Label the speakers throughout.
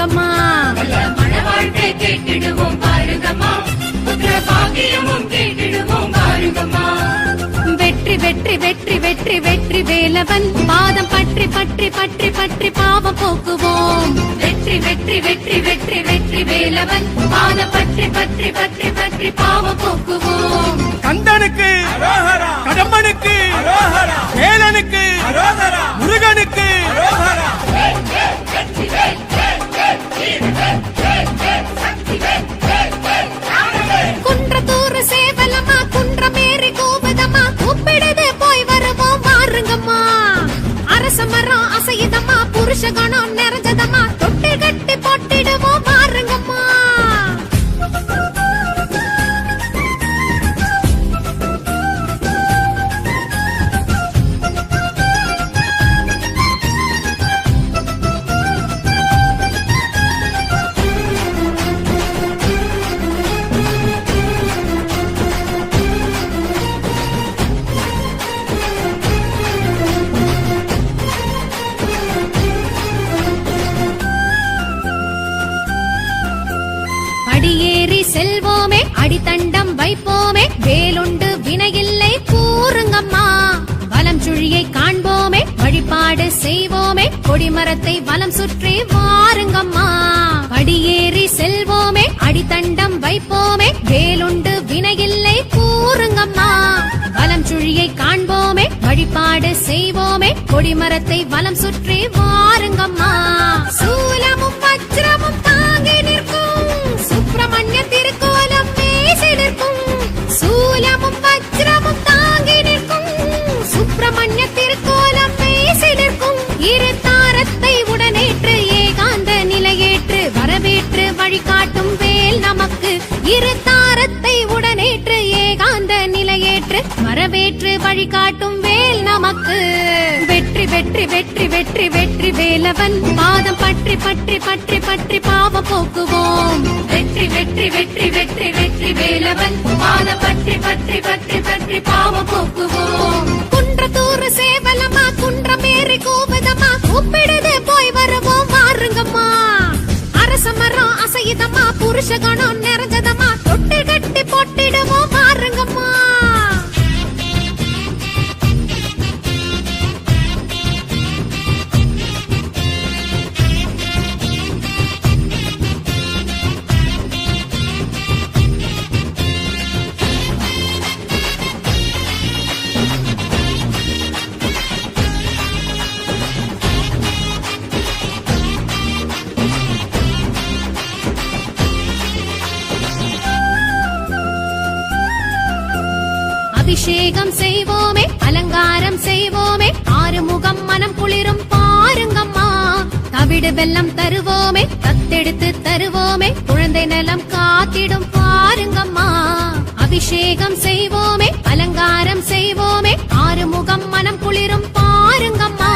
Speaker 1: கேட்டிடுவோம் வாருங்கம்மா
Speaker 2: மணவாழ்க்கை கேட்டிடுவோம் பாருங்கம்மா. புத்திர பாக்கியமும் கேட்டிடுவோம் பாருங்கம்மா
Speaker 1: வெற்றி வெற்றி வெற்றி வெற்றி வெற்றி வேலவன். பாதம் பற்றி பற்றி பற்றி பற்றி பாவம் போக்குவோம்.
Speaker 2: வெற்றி வெற்றி வெற்றி வெற்றி வெற்றி வேலவன். பாத பற்றி பற்றி பற்றி பற்றி பாவம் போக்குவோம்.
Speaker 3: கந்தனுக்கு கடம்பனுக்கு வேலனுக்கு முருகனுக்கு
Speaker 1: மரம் அசையுதம்மா புருஷ கணம் நிறைஞ்சதம்மா தொட்டு கட்டி போட்டிடுவோம்? கொடிமரத்தை வலம் சுற்றி வாருங்கம்மா. படியேறி செல்வோமே அடித்தண்டம் வைப்போமே. வேலுண்டு வினையில்லை கூறுங்கம்மா. வலம் சுழியை காண்போமே வழிபாடு செய்வோமே. கொடிமரத்தை வலம் சுற்றி வாருங்க. வரவேற்று வழிகாட்டும் வேல் நமக்கு. வெற்றி வெற்றி வெற்றி வெற்றி வெற்றி வேலவன். பாதம் பற்றி பற்றி பற்றி பற்றி பாவம் போக்குவோம்.
Speaker 2: வெற்றி வெற்றி வெற்றி வெற்றி வெற்றி வேலவன். பாதம் பற்றி பற்றி பற்றி பற்றி பாவம் போக்குவோம்.
Speaker 1: குன்ற தூர சேவலமா குன்றமேறி கோபதமா கூப்பிடுது போய் வருவோம் வாருங்கம்மா. அரச மரம் அசையுதம்மா புருஷ கணம் நிறைஞ்சதம்மா. தொட்டு கட்டி போட்டிடுவோம் அபிஷேகம் செய்வோமே அலங்காரம் செய்வோமே ஆறுமுகம் மனம் குளிரும் பாருங்கம்மா. தவிடு வெல்லம் தருவோமே தத்தெடுத்து தருவோமே குழந்தை நலம் காத்திடும் பாருங்கம்மா. அபிஷேகம் செய்வோமே அலங்காரம் செய்வோமே ஆறுமுகம் மனம் குளிரும் பாருங்கம்மா.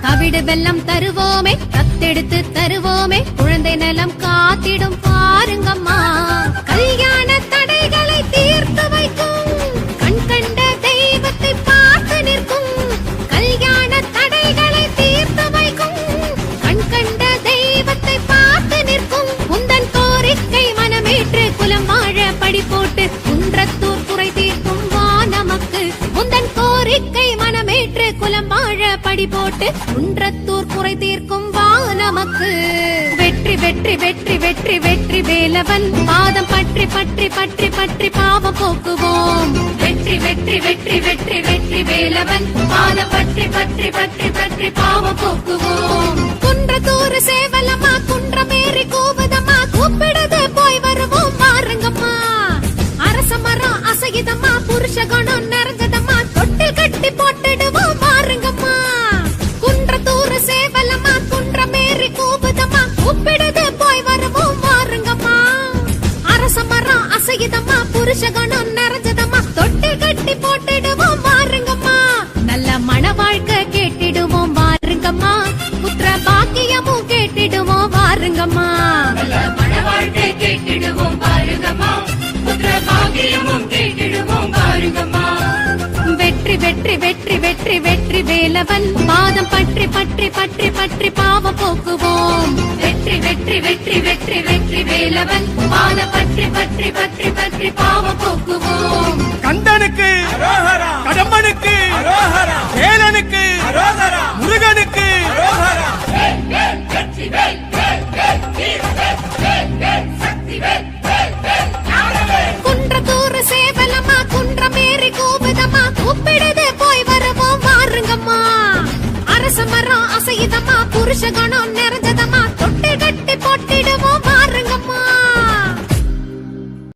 Speaker 1: தவிடு வெல்லம் தருவோமே தத்தெடுத்து தருவோமே குழந்தை நலம் காத்திடும் பாருங்க குன்றத்தூர் குறை தீர்க்கும் வா நமக்கு வெற்றி வெற்றி வெற்றி வெற்றி வெற்றி வேலவன். பாதம் பற்றி பற்றி பற்றி பற்றி பாவம் போக்குவோம்.
Speaker 2: வெற்றி வெற்றி வெற்றி வெற்றி வெற்றி வேலவன். பாத பற்றி பற்றி பற்றி பற்றி பாவம் போக்குவோம்.
Speaker 1: குன்றத்தூர் சேவலம்மா குன்றமேறி கூவுதம்மா. கூப்பிடுது போய் வருவோம் பாருங்கம்மா அரச மரம் அசையுதம்மா புருஷ மரம் அசையுதம்மா புருஷ குணம் நிறைஞ்சதம்மா. தொட்டு கட்டி போட்டுடுவோம் வாருங்கம்மா. நல்ல மன வாழ்க்கை கேட்டிடுவோம் வாருங்கம்மா. புத்திர பாக்கியமும் கேட்டிடுவோம்
Speaker 2: பாருங்கம்மா புத்திர கேட்டிடுவோம் பாருங்கம்மா
Speaker 1: வெற்றி வெற்றி வெற்றி வெற்றி வெற்றி வேலவன். பாதம் பற்றி பற்றி பற்றி பற்றி
Speaker 2: வெற்றி வெற்றி வெற்றி வெற்றி வேலவன். பாத பற்றி பற்றி பற்றி பற்றி பாவம் போக்குவோம்.
Speaker 3: கந்தனுக்கு கடம்பனுக்கு வேலனுக்கு முருகனுக்கு.
Speaker 1: குன்றமேறி